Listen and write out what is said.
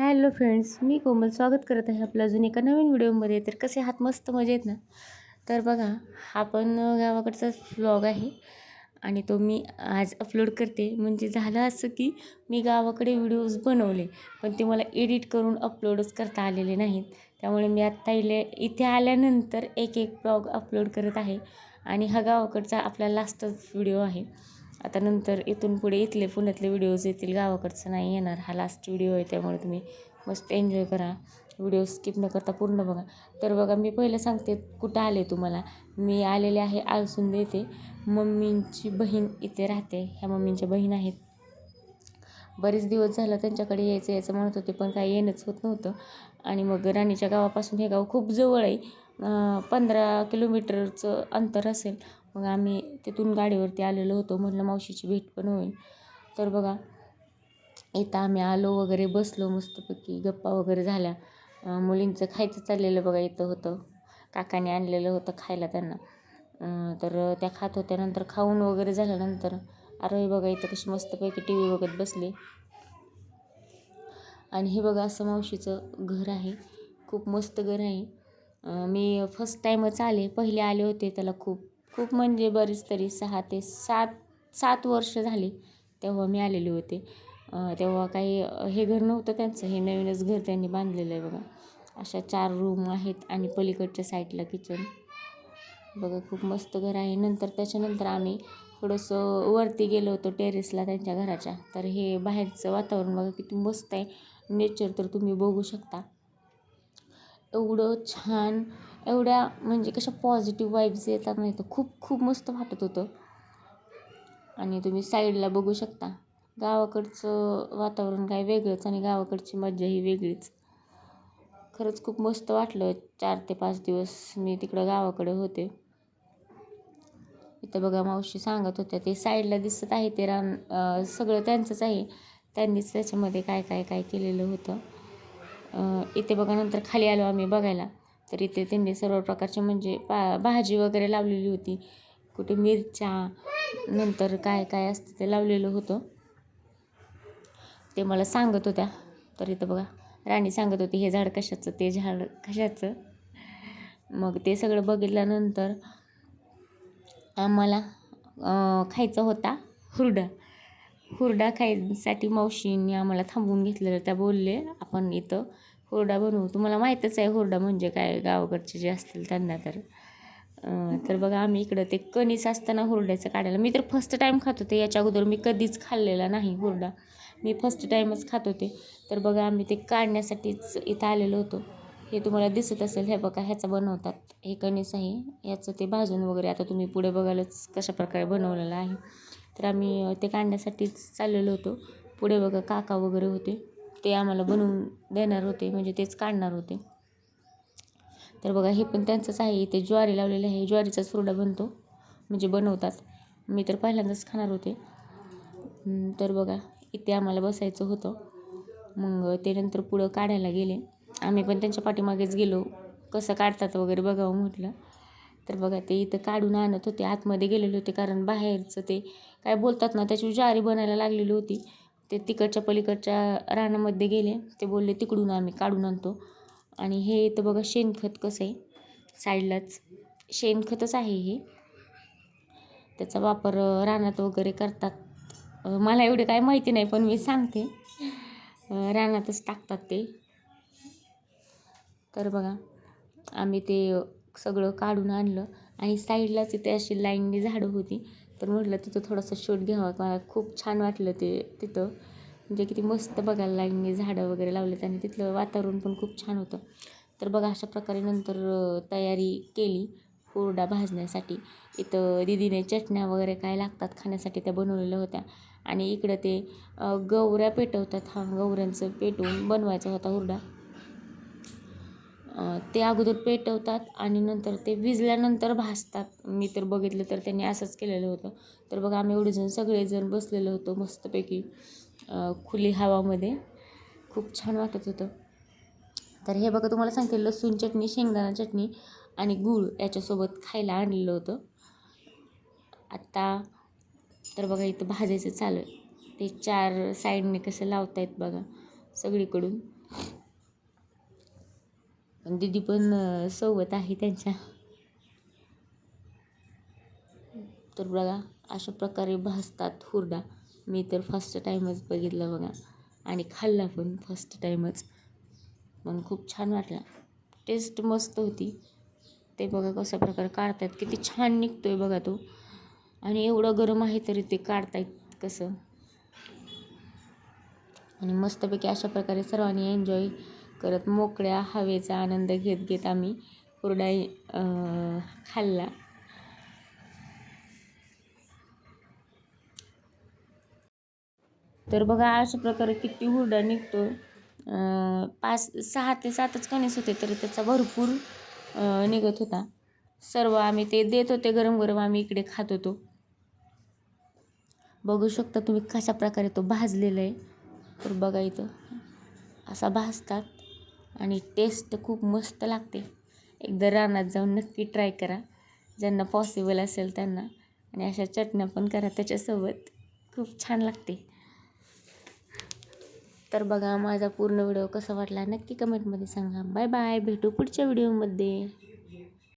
Hello friends मी कोमल स्वागत करत आहे आपल्या अजून एका नवीन व्हिडिओमध्ये. तर कसे हात मस्त मजा येत ना? तर बघा हा पण गावाकडचा व्लॉग आहे आणि तो मी आज अपलोड करते. म्हणजे झालं असं की मी गावाकडे व्हिडिओज बनवले पण ते मला एडिट करून अपलोडच करता आलेले नाहीत. त्यामुळे मी आत्ता इले इथे आल्यानंतर एक एक ब्लॉग अपलोड करत आहे. आणि हा गावाकडचा आपला लास्टच व्हिडिओ आहे. आता नंतर इथून पुढे इथले पुण्यातले व्हिडिओज येतील गावाकडचं नाही येणार. हा लास्ट व्हिडिओ आहे त्यामुळे तुम्ही मस्त एन्जॉय करा. व्हिडिओ स्किप न करता पूर्ण बघा. तर बघा मी पहिलं सांगते कुठं आले तुम्हाला? मी आलेले आहे आळसुंद येथे मम्मींची बहीण इथे राहते. ह्या मम्मींच्या बहीण आहेत. बरेच दिवस झालं त्यांच्याकडे यायचं यायचं म्हणत होते पण काही येणंच होत नव्हतं. आणि मग राणीच्या गावापासून हे गाव खूप जवळ आहे. पंधरा किलोमीटरचं अंतर असेल. मग आम्ही तिथून गाडीवरती आलेलो होतो. म्हटलं मावशीची भेट पण होईल. तर बघा इथं आम्ही आलो वगैरे बसलो मस्तपैकी गप्पा वगैरे झाल्या. मुलींचं खायचं चाललेलं बघा इथं होतं. काकाने आणलेलं होतं खायला त्यांना. तर त्या खात होत्या. नंतर खाऊन वगैरे झाल्यानंतर अरे बघा इथं कशी मस्तपैकी टी व्ही बघत बसले. आणि हे बघा असं मावशीचं घर आहे. खूप मस्त घर आहे. मी फर्स्ट टाईमच आले. पहिले आले होते त्याला खूप. खूप म्हणजे बरीच तरी सहा ते सात सात वर्ष झाली तेव्हा मी आलेले होते. तेव्हा काही हे घर नव्हतं त्यांचं हे नवीनच घर त्यांनी बांधलेलं आहे बघा. अशा चार रूम आहेत आणि पलीकडच्या साईडला किचन बघा खूप मस्त घर आहे. नंतर त्याच्यानंतर आम्ही थोडंसं वरती गेलो होतो टेरेसला त्यांच्या घराच्या. तर हे बाहेरचं वातावरण बघा किती मस्त आहे. नेचर तर तुम्ही बघू शकता. एवढं छान एवढ्या म्हणजे कशा पॉझिटिव्ह वाईब्स येतात नाही तर खूप खूप मस्त वाटत होतं. आणि तुम्ही साईडला बघू शकता. गावाकडचं वातावरण काय वेगळंच आणि गावाकडची मज्जा ही वेगळीच. खरंच खूप मस्त वाटलं. चार ते पाच दिवस मी तिकडं गावाकडे होते. इथं बघा मावशी सांगत होत्या ते साईडला दिसत आहे ते रान सगळं त्यांचंच आहे. त्यांनीच त्याच्यामध्ये काय काय काय केलेलं होतं. इथे बघा नंतर खाली आलो आम्ही बघायला. तर इथे त्यांनी सर्व प्रकारचे म्हणजे पा भाजी वगैरे लावलेली होती. कुठे मिरच्या नंतर काय काय असतं ते लावलेलं होतं. ते मला सांगत होत्या. तर इथं बघा राणी सांगत होती हे झाड कशाचं? ते झाड कशाचं? मग ते सगळं बघितल्यानंतर आम्हाला खायचा होता हुरडा. हुरडा खायसाठी मावशींनी आम्हाला थांबवून घेतलेलं त्या बोलले आपण इथं हुरडा बनवू. तुम्हाला माहीतच आहे हुरडा म्हणजे काय? गावाकडचे जे असतील त्यांना तर. तर बघा आम्ही इकडं ते कणीस असताना हुरड्याचं काढायला मी तर फर्स्ट टाईम खात होते याच्या अगोदर मी कधीच खाल्लेला नाही हुरडा. मी फर्स्ट टाईमच खात होते. तर बघा आम्ही ते काढण्यासाठीच इथं आलेलो होतो. हे तुम्हाला दिसत असेल हे बघा ह्याचं बनवतात. हे कणीस आहे. याचं ते भाजून वगैरे आता तुम्ही पुढे बघायलाच कशा प्रकारे बनवलेलं आहे. तर आम्ही ते काढण्यासाठीच चाललेलो होतो. पुढे बघा काका वगैरे होते. ते आम्हाला बनवून देणार होते म्हणजे तेच काढणार होते. तर बघा हे पण त्यांचंच आहे. इथे ज्वारी लावलेली आहे. ज्वारीचा सुरडा बनतो म्हणजे बनवतात. मी तर पहिल्यांदाच खाणार होते. तर बघा इथे आम्हाला बसायचं होतं. मग ते नंतर पुढं काढायला गेले. आम्ही पण त्यांच्या पाठीमागेच गेलो. कसं काढतात वगैरे बघावं म्हटलं. तर बघा ते इथं काढून आणत होते आतमध्ये गेलेले होते कारण बाहेरचं ते काय बोलतात ना त्याची ज्वारी बनायला लागलेली होती. ते तिकडच्या पलीकडच्या रानामध्ये गेले ते बोलले तिकडून आम्ही काढून आणतो. आणि हे इथं बघा शेणखत कसं आहे साईडलाच शेणखतच आहे हे. त्याचा वापर रानात वगैरे करतात. मला एवढे काय माहिती नाही पण मी सांगते. रानातच टाकतात ते. तर बघा आम्ही ते सगळं काढून आणलं आणि साईडलाच इथे अशी लाईननी झाडं होती. तर म्हटलं तिथं थोडंसं शूट घ्यावा. मला खूप छान वाटलं ते तिथं. म्हणजे किती मस्त बघायला लाईननी झाडं वगैरे लावलेत आणि तिथलं वातावरण पण खूप छान होतं. तर बघा अशा प्रकारे नंतर तयारी केली हुरडा भाजण्यासाठी. इथं दिदीने चटण्या वगैरे काय लागतात खाण्यासाठी त्या बनवलेल्या होत्या. आणि इकडं ते गवऱ्या पेटवतात. हा गवऱ्यांचं पेटवून बनवायचा होता हुरडा. ते अगोदर पेटवतात आणि नंतर ते विजल्यानंतर भाजतात. मी तर बघितलं तर त्यांनी असंच केलेलं होतं. तर बघा आम्ही एवढेजण सगळेजण बसलेलो होतो मस्तपैकी खुली हवामध्ये. खूप छान वाटत होतं. तर हे बघा तुम्हाला सांगते लसूण चटणी शेंगदाणा चटणी आणि गूळ याच्यासोबत खायला आणलेलं होतं. आत्ता तर बघा इथं भाजायचं चालू आहे. ते चार साईडने कसं लावतायत बघा सगळीकडून. दिदी पण सोबत आहे त्यांच्या. तर बघा अशा प्रकारे भासतात हुरडा. मी तर फर्स्ट टाईमच बघितला बघा. आणि खाल्ला पण फर्स्ट टाईमच पण खूप छान वाटला. टेस्ट मस्त होती. ते बघा कशा प्रकारे काढतात. किती छान निघतो आहे बघा तो. आणि एवढं गरम आहे तरी ते काढतायत कसं. आणि मस्तपैकी अशा प्रकारे सर्वांनी एन्जॉय करत मोकळ्या हवेचा आनंद घेत घेत आम्ही कुरडाई खाल्ला. तर बघा अशा प्रकारे किती हुरडा निघतो पाच सहा ते सातच कणीस होते तरी त्याचा भरपूर निघत होता. सर्व आम्ही ते देत होते गरम गरम आम्ही इकडे खात होतो. बघू शकता तुम्ही कशा प्रकारे तो भाजलेला आहे. तर बघा इथं असा भाजतात. आणि टेस्ट खूप मस्त लागते. एकदा रानात जाऊन नक्की ट्राय करा. ज्यांना पॉसिबल असेल त्यांना. आणि अशा चटण्या पण करा त्याच्यासोबत. खूप छान लागते. तर बघा माझा पूर्ण व्हिडिओ कसा वाटला नक्की कमेंटमध्ये सांगा. बाय बाय भेटू पुढच्या व्हिडिओमध्ये